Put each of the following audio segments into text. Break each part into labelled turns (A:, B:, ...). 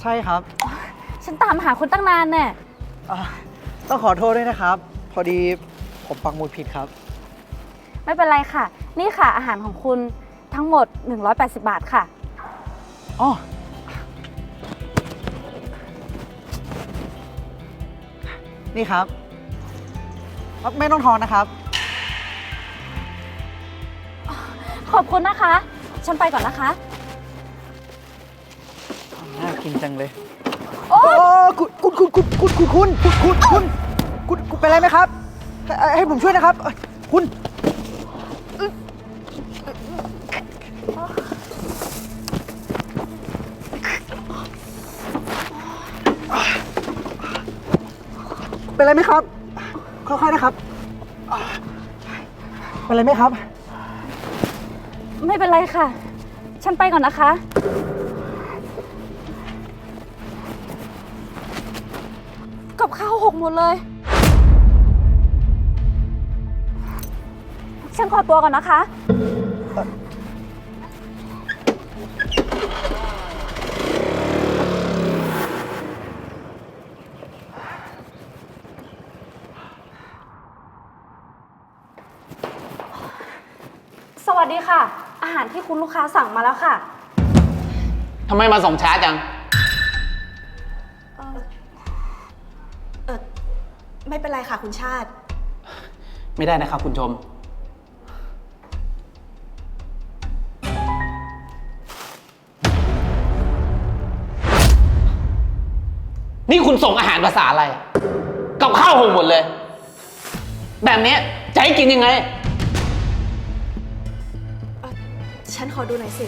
A: ใช่ครับ
B: ฉันตามหาคุณตั้งนานแน่
A: อะต้องขอโทษด้วยนะครับ พอดีผมปักหมุดผิดครับ
B: ไม่เป็นไรค่ะ นี่ค่ะอาหารของคุณทั้งหมด 180 บาทค่ะ
A: อ๋อ นี่ครับอะไม่ต้องทอนนะครับ
B: ขอบคุณนะคะ ฉันไปก่อนนะคะ
A: น่ากินจังเลย
B: โอ๊
A: โอ้
B: ย
A: คุณคุณคุณคุณคุณคุณคุณคุณคุณคุณคุณเป็นไรไหมครับ ให้ให้ผมช่วยนะครับเอ้ยคุณเป็นไรไหมครับค่อยๆนะครับ เป็นไรไหมครับ
B: ไม่เป็นไรค่ะ ฉันไปก่อนนะคะ ข้าวหกหมดเลย ฉันขอตัวก่อนนะคะ สวัสดีค่ะ อาหารที่คุณลูกค้าสั่งมาแล้วค่ะ
C: ทำไมมาส่งช้าจัง
D: เออไม่เป็นไรค่ะคุณชาติ
C: ไม่ได้นะครับคุณชม นี่คุณส่งอาหารภาษาอะไร กับข้าวหงหมดเลย แบบเนี้ยจะให้กินยังไง
D: ฉันขอดูหน่อยสิ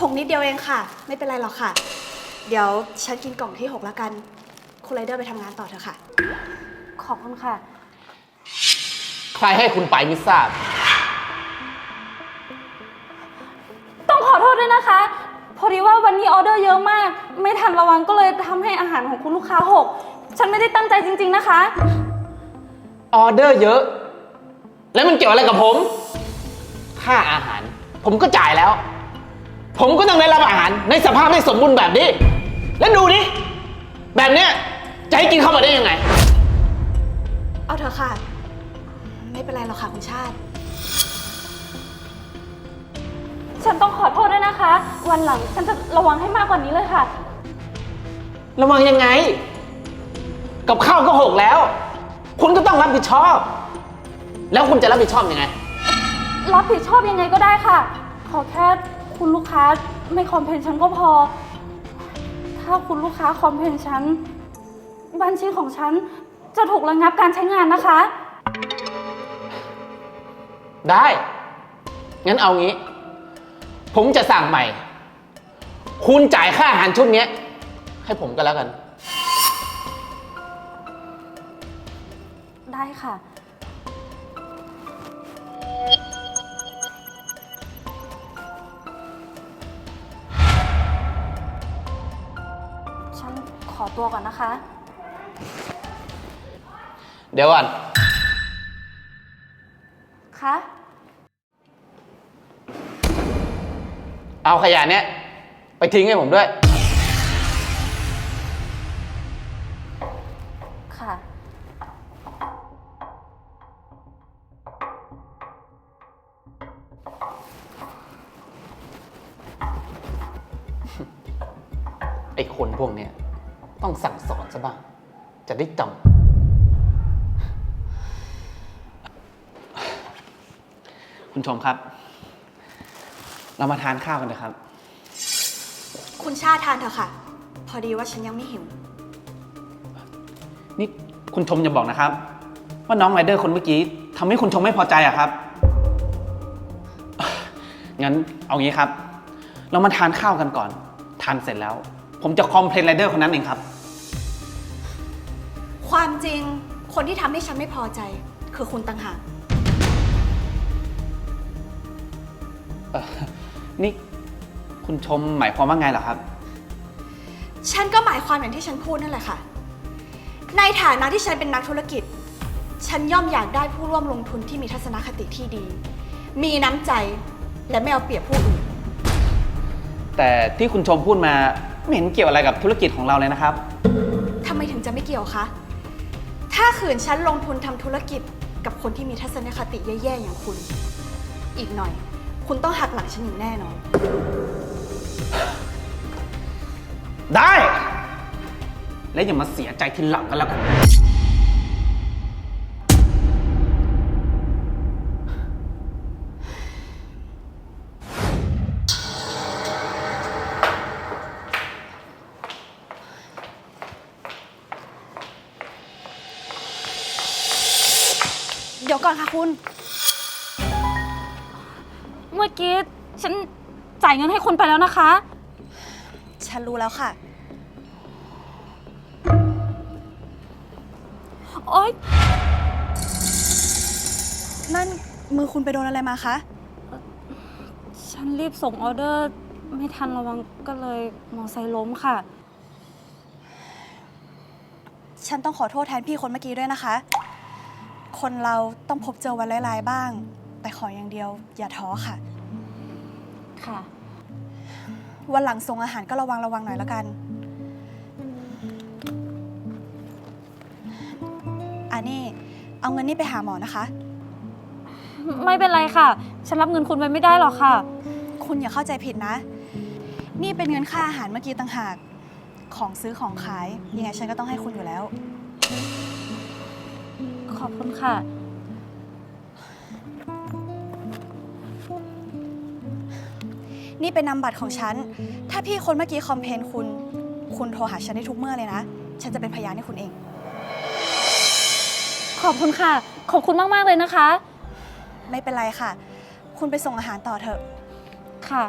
D: หกนิดเดียวเองค่ะ ไม่เป็นไรหรอกค่ะ เดี๋ยวฉันกินกล่องที่หกแล้วกัน คุณไรเดอร์ไปทำงานต่อเถอะค่ะ
B: ขอบคุณค่ะ
C: ใครให้คุณไปไม่ทราบ
B: ต้องขอโทษด้วยนะคะ พอดีว่าวันนี้ออเดอร์เยอะมาก ไม่ทันระวังก็เลยทำให้อาหารของคุณลูกค้าหก ฉันไม่ได้ตั้งใจจริง ๆนะคะ
C: ออเดอร์เยอะ แล้วมันเกี่ยวอะไรกับผม ค่าอาหาร ผมก็จ่ายแล้ว ผมก็ต้องได้รับอาหารในสภาพที่สมบูรณ์แบบนี้ แล้วดูนี่แบบเนี้ยจะให้กินเข้ามาได้ยังไง
D: เอาเถอะค่ะ ไม่เป็นไรหรอกค่ะคุณชาติ
B: ฉันต้องขอโทษด้วยนะคะ วันหลังฉันจะระวังให้มากกว่านี้เลยค่ะ
C: ระวังยังไง กับข้าวก็หกแล้ว คุณก็ต้องรับผิดชอบ แล้วคุณจะรับผิดชอบยังไง
B: รับผิดชอบยังไงก็ได้ค่ะ ขอแค่คุณลูกค้าไม่คอมเพลนฉันก็พอ ถ้าคุณลูกค้าคอมเพลนฉัน บัญชีของฉัน จะถูกระงับการใช้งานนะคะ
C: ได้ งั้นเอางี้ ผมจะสั่งใหม่ คุณจ่ายค่าอาหารชุดเนี้ย ให้ผมก็แล้วกัน
B: ได้ค่ะ อตัวก่อนนะคะ
C: เดี๋ยวก่อน
B: คะ
C: เอาขยะเนี้ยไปทิ้งให้ผมด้วย
B: ค่ะ
C: ไอ้คนพวกเนี้ย ต้องสั่งสอนซะบ้าง จะได้จำคุณชมครับ เรามาทานข้าวกันนะครับ
D: คุณชาติทานเถอะค่ะ พอดีว่าฉันยังไม่หิว
C: นี่คุณชมอย่าบอกนะครับ ว่าน้องไรเดอร์คนเมื่อกี้ทำให้คุณชมไม่พอใจอะครับ งั้นเอางี้ครับ เรามาทานข้าวกันก่อน ทานเสร็จแล้ว ผมจะคอมเพลนไรเดอร์คนนั้นเองครับ
D: ความจริงคนที่ทำให้ฉันไม่พอใจ คือคุณต่างหาก
C: เอ่อนี่คุณชมหมายความว่าไงเหรอครับ
D: ฉันก็หมายความอย่างที่ฉันพูดนั่นแหละค่ะ ในฐานะที่ฉันเป็นนักธุรกิจ ฉันย่อมอยากได้ผู้ร่วมลงทุนที่มีทัศนคติที่ดี มีน้ำใจและไม่เอาเปรียบผู้อื่น
C: แต่ที่คุณชมพูดมาไม่เห็นเกี่ยวอะไรกับธุรกิจของเราเลยนะครับ
D: ทำไมถึงจะไม่เกี่ยวคะ ถ้าขืนฉันลงทุนทำธุรกิจกับคนที่มีทัศนคติแย่ๆอย่างคุณ อีกหน่อย คุณต้องหักหลังฉันอย่างแน่นอน
C: ได้ และอย่ามาเสียใจทีหลังกันแล้วกัน
D: ดี๋ยวก่อนค่ะคุณ
B: เมื่อกี้ฉันจ่ายเงินให้คุณไปแล้วนะคะ
D: ฉันรู้แล้วค่ะ
B: โอ๊ย
D: นั่นมือคุณไปโดนอะไรมาคะ
B: ฉันรีบส่งออเดอร์ ไม่ทันระวังก็เลยมอไซค์ล้มค่ะ
D: ฉันต้องขอโทษแทนพี่คนเมื่อกี้ด้วยนะคะ คนเราต้องพบเจอวันร้ายๆบ้าง แต่ขออย่างเดียว อย่าท้อค่ะ
B: ค่ะ
D: วันหลังส่งอาหารก็ระวังระวังหน่อยแล้วกัน อันนี้เอาเงินนี่ไปหาหมอนะคะ
B: ไม่เป็นไรค่ะ ฉันรับเงินคุณไปไม่ได้หรอกค่ะ
D: คุณอย่าเข้าใจผิดนะ นี่เป็นเงินค่าอาหารเมื่อกี้ต่างหาก ของซื้อของขาย ยังไงฉันก็ต้องให้คุณอยู่แล้ว
B: ขอบคุณค่ะ
D: นี่เป็นนามบัตรของฉัน ถ้าพี่คนเมื่อกี้คอมเพลนคุณ คุณโทรหาฉันได้ทุกเมื่อเลยนะ ฉันจะเป็นพยานให้คุณเอง
B: ขอบคุณค่ะ ขอบคุณมาก ๆ เลยนะคะ
D: ไม่เป็นไรค่ะ คุณไปส่งอาหารต่อเถอะ
B: ค่ะ